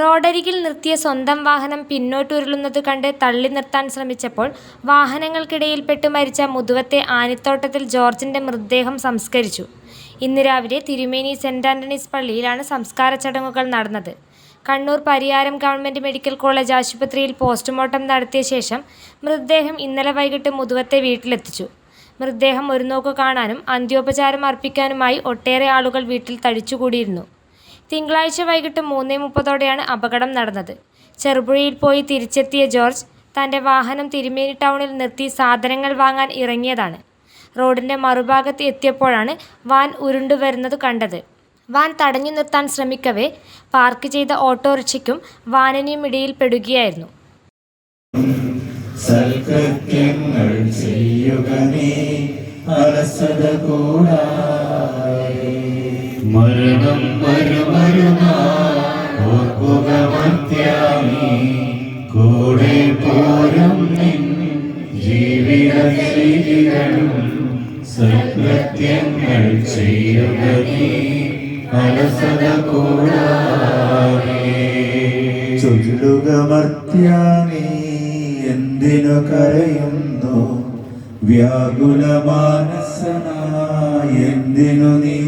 റോഡരികിൽ നിർത്തിയ സ്വന്തം വാഹനം പിന്നോട്ടുരുളുന്നത് കണ്ട് തള്ളി നിർത്താൻ ശ്രമിച്ചപ്പോൾ വാഹനങ്ങൾക്കിടയിൽപ്പെട്ട് മരിച്ച മുതുവത്തെ ആനിത്തോട്ടത്തിൽ ജോർജിന്റെ മൃതദേഹം സംസ്കരിച്ചു. ഇന്ന് രാവിലെ തിരുമേനി സെന്റ് ആന്റണീസ് പള്ളിയിലാണ് സംസ്കാര ചടങ്ങുകൾ നടന്നത്. Kannur Pariyaram government medical college ആശുപത്രിയിൽ പോസ്റ്റ്മോർട്ടം നടത്തിയ ശേഷം മൃതദേഹം ഇന്നലെ വൈകിട്ട് മുതുവത്തെ വീട്ടിലെത്തിച്ചു. മൃതദേഹം ഒരു നോക്ക് കാണാനും അന്ത്യോപചാരം അർപ്പിക്കാനുമായി ഒട്ടേറെ ആളുകൾ വീട്ടിൽ തടിച്ചുകൂടിയിരുന്നു. തിങ്കളാഴ്ച വൈകിട്ട് മൂന്നേ മുപ്പതോടെയാണ് അപകടം നടന്നത്. ചെറുപുഴയിൽ പോയി തിരിച്ചെത്തിയ ജോർജ് തന്റെ വാഹനം തിരുമേനി ടൗണിൽ നിർത്തി സാധനങ്ങൾ വാങ്ങാൻ ഇറങ്ങിയതാണ്. റോഡിന്റെ മറുഭാഗത്ത് എത്തിയപ്പോഴാണ് വാൻ ഉരുണ്ടുവരുന്നതു കണ്ടത്. വാൻ തടഞ്ഞു നിർത്താൻ ശ്രമിക്കവേ പാർക്ക് ചെയ്ത ഓട്ടോറിക്ഷയ്ക്കും വാനിനുമിടയിൽപ്പെടുകയായിരുന്നു. സൽകൃത്യങ്ങൾ ചെയ്യുക നീ അലസത കൂടാതെ മരണം നീ. എന്തിനു കരയുന്നു? വ്യാകുല മാനസനായി എന്തിനു നീറുന്നു